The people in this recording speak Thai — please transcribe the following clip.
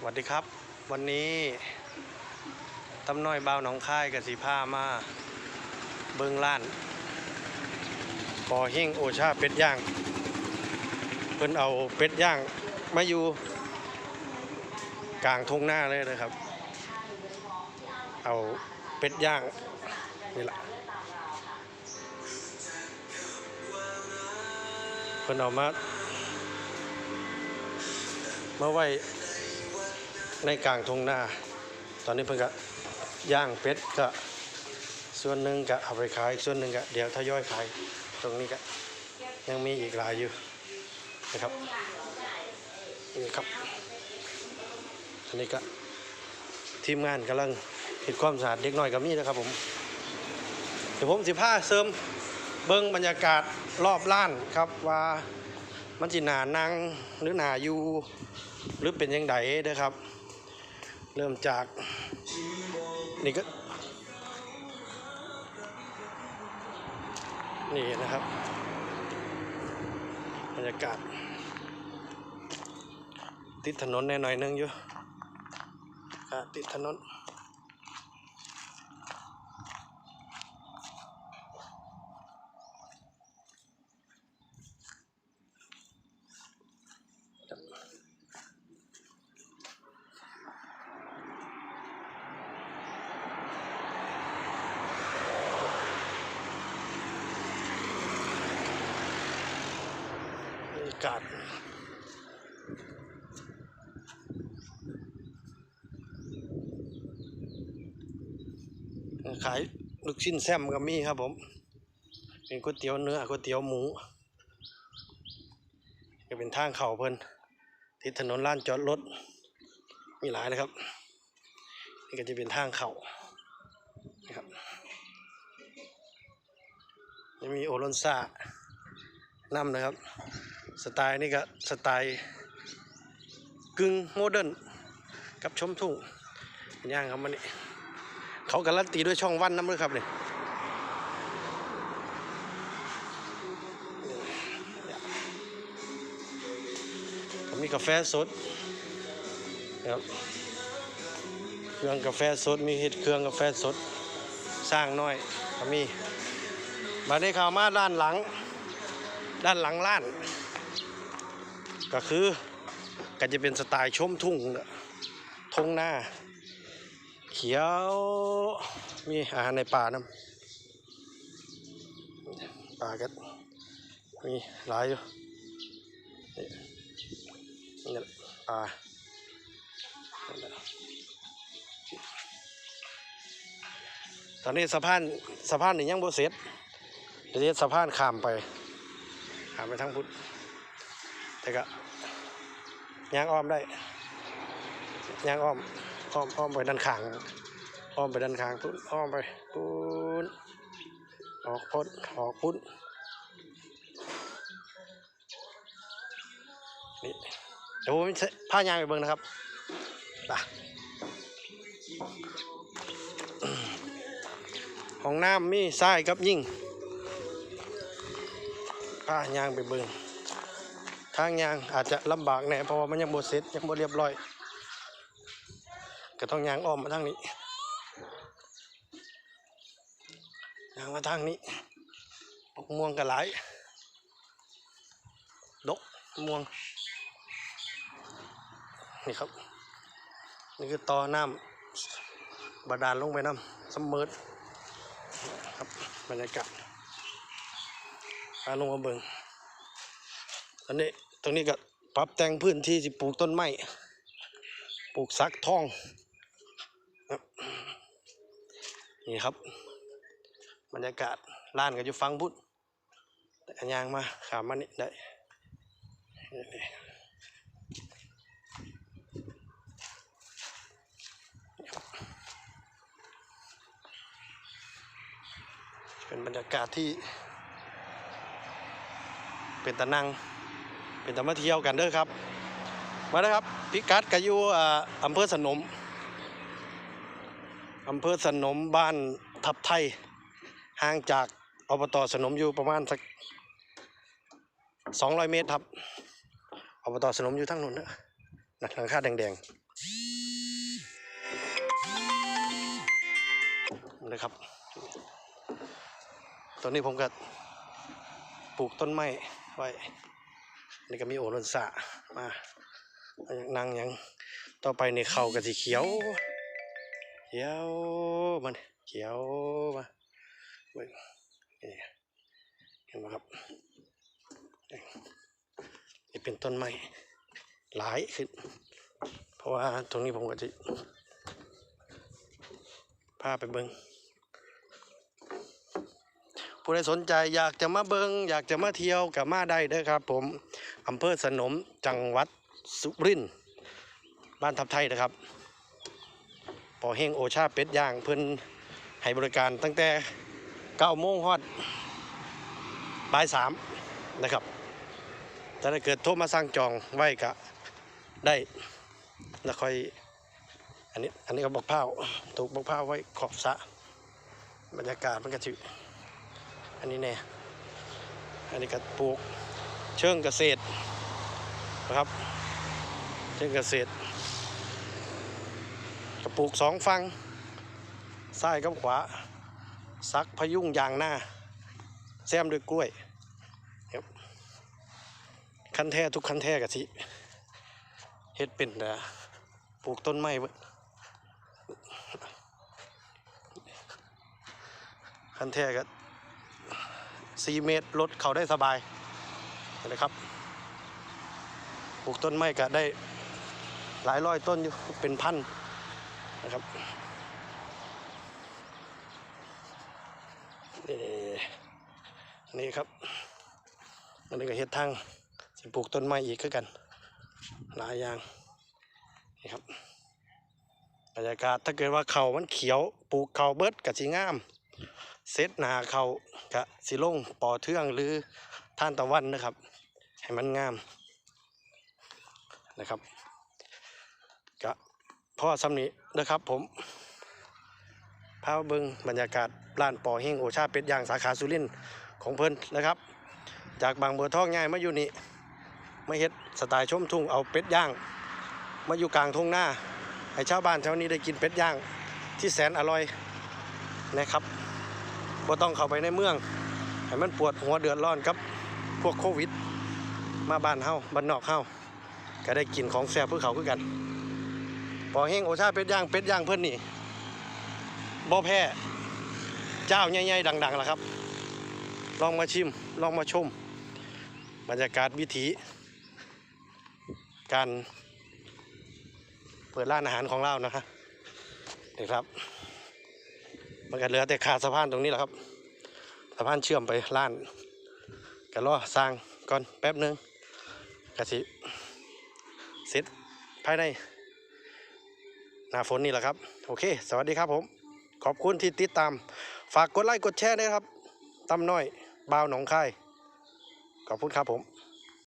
สวัสดีครับ วันนี้ตำน้อยบ่าวหนองค่ายกับสีผ้ามา เบิงล้านปอหิ่งโอชาเป็ดย่าง เพิ่นเอาเป็ดย่างมาอยู่กลางทงหน้าเลยนะครับ เอาเป็ดย่างนี่แหละเพิ่นเอามามาไว้ ในกลางทงหน้า ตอนนี้เพิ่นก็ย่างเป็ดก็ส่วนหนึ่งก็เอาไปขายส่วนหนึ่งก็เดี๋ยวทยอยขายตรงนี้ก็ยังมีอีกหลายอยู่นะครับนี่ครับอันนี้ก็ทีมงานกำลังเห็ดความสะอาดเด็กน้อยกับนี่นะครับผมเดี๋ยวผมสิผ้าเสริมเบิ้งบรรยากาศรอบล้านครับว่ามันสิหนานั่งหรือหนาอยู่หรือเป็นยังไงนะครับ เริ่มจาก นี่ก็ นี่นะครับบรรยากาศ ติดถนนแน่หน่อยนึงอยู่ติดถนนากาศ ขายลูกชิ้นแซมก็มีครับผม เป็นก๋วยเตี๋ยวเนื้อก๋วยเตี๋ยวหมูก็เป็นทางเข่าเพิ่นติดถนนลานจอดรถ มีหลายนะครับ นี่ก็จะเป็นทางเข่านะครับจะมีโอรอนซ่านำนะครับ สไตล์นี่ก็สไตล์กึ่งโมเดิร์นกับชมทุ่งย่างครับมันนี่เขาการันตีด้วยช่องวันน้ำเลยครับเนี่ยมีกาแฟสดนะครับเครื่องกาแฟสดมีเห็ดเครื่องกาแฟสดสร้างน้อยก็มีมาได้ข่าวมาด้านหลัง ด้านหลังล้าน ก็คือก็จะเป็นสไตล์ชมทุ่งทุ่งหน้า เขียวมีอาหารในป่าน้ำป่าก็มีหลายอยู่นี่นี่แหละป่าตอนนี้สะพานสะพานนี่ยังบ่เสร็จเดี๋ยวสะพานข้ามไปข้ามไปทางพุทธ แต่ก็ยางอ้อมได้ยางอ้อมอ้อมอ้อมไปด้านข้างอ้อมไปด้านข้างปุ๊บอ้อมไปปุ๊บออกพ้นออกพุ้นนี่เดี๋ยวผมจะพายางไปเบิ่งนะครับไปห้องน้ำมีทรายกับยิ่งพายางไปเบิ่ง ทางยางอาจจะลำบากแน่เพราะว่ามันยังบ่เสร็จยังบ่เรียบร้อย ก็ต้องยางอ้อมมาทางนี้ยางมาทางนี้ปกม่วงกันหลายดกม่วง นี่ครับ นี่คือต่อน้ำบาดาลลงไปน้ำสมเมิดครับบรรยากาศพาลงมาเบิงอันนี้ รงนี้ก็ปรับแต่งพื้นที่ที่ปลูกต้นไม้ปลูกซักทองนี่ครับ บรรยากาศร้านก็อยู่ฟังพุทธแต่ยางมาขามมานี่ได้เป็นบรรยากาศที่เป็นตะนัง เป็นตะมเที่ยวกันเด้อครับ มาแล้วครับพิกัดก็อยู่อ่าอำเภอสนมอำเภอสนมบ้านทับไทย ห่างจากอบตสนมอยู่ประมาณสักสองร้อยเมตรครับอบตสนมอยู่ทั้งนู้นนะนะหลังคาแดงๆนะครับ ตอนนี้ผมก็ปลูกต้นไม้ไว้ นี่ก็มีโอรนสะมาอย่งนางยังต่อไปในเขากะสีเขียว เขียวมันเขียวมาเบิ่งนี่เห็นไหมครับนี่นี่เป็นต้นไม้หลายขึ้น เพราะว่าตรงนี้ผมก็จะพาไปเบิงผู้ใดสนใจอยากจะมาเบิงอยากจะมาเที่ยวกับมาได้เด้อครับ ผม อำเภอสนมจังหวัดสุรินทร์บ้านทับไทยนะครับปอเฮงโอชาเป็ดย่างเพิ่นให้บริการตั้งแต่9โมงฮอดบ่ายสามนะครับแต่ถ้าเกิดโทรมาสั่งจองไว้ก็ได้แล้วค่อยอันนี้อันนี้ก็บอกเผาวถูกบอกเผาวไว้ขอบสะบรรยากาศมันก็ถืออันนี้แน่อันนี้ก็ปลูก เชิงเกษตรนะครับ เชิงเกษตร กระปลูกสองฟังซ้ายกับขวา ซักพยุงยางหน้า แซมด้วยกล้วยครับคันแท้ทุกคันแท้กะทิเฮ็ดเป็นนะปลูกต้นไม้คันแท้ก็สี่เมตรรถเขาได้สบาย เห็นไหมครับปลูกต้นไม้ก็ได้หลายร้อยต้นอยู่เป็นพันนะครับนี่นี่ครับอันนี้ก็เฮ็ดทางสิปลูกต้นไม้อีกคือกัน หลายอย่างนี่ครับบรรยากาศถ้าเกิดว่าเขามันเขียวปลูกเขาเบิดกับสีงามเซตหนาเขากะสีลงปอเทืองหรือท่านตะวันนะครับ ให้มันงามนะครับกะพ่อสำนีนะครับผมพาเบิงบรรยากาศร้านปอเฮงโอชาเป็ดย่างสาขาสุรินทร์ของเพิ่นนะครับ จากบางเบัวทองง่ายมาอยู่นี่มาเฮ็ดสไตล์ชมทุ่งเอาเป็ดย่าง มาอยู่กลางทุ่งหน้าให้ชาวบ้านชาวนี้ได้กินเป็ดย่างที่แสนอร่อยนะครับบ่ต้องเข้าไปในเมืองให้มันปวดหัวเดือดร้อนกับพวกโควิด มาบ้านเฮาบ้านนอกเฮาก็ได้กินของแซ่บเพื่อเขาคือกันปอเฮงโอชาเป็ดย่างเป็ดย่างเพื่อนนี่บ่แพ้เจ้าใหญ่ๆดังๆล่ะครับ ลองมาชิมลองมาชม บรรยากาศวิถี การเปิดร้านอาหารของเรานะครับนี่ครับมันก็เหลือแต่ขาดสะพานตรงนี้แหละครับสะพานเชื่อมไปร้านก็รอสร้างก่อนแป๊บหนึง กะสิเสร็จภายในหน้าฝนนี่แหละครับ โอเค สวัสดีครับผม ขอบคุณที่ติดตาม ฝากกดไลค์กดแชร์ด้วยครับตั้มน้อยบ่าวหนองคาย ขอบคุณครับผม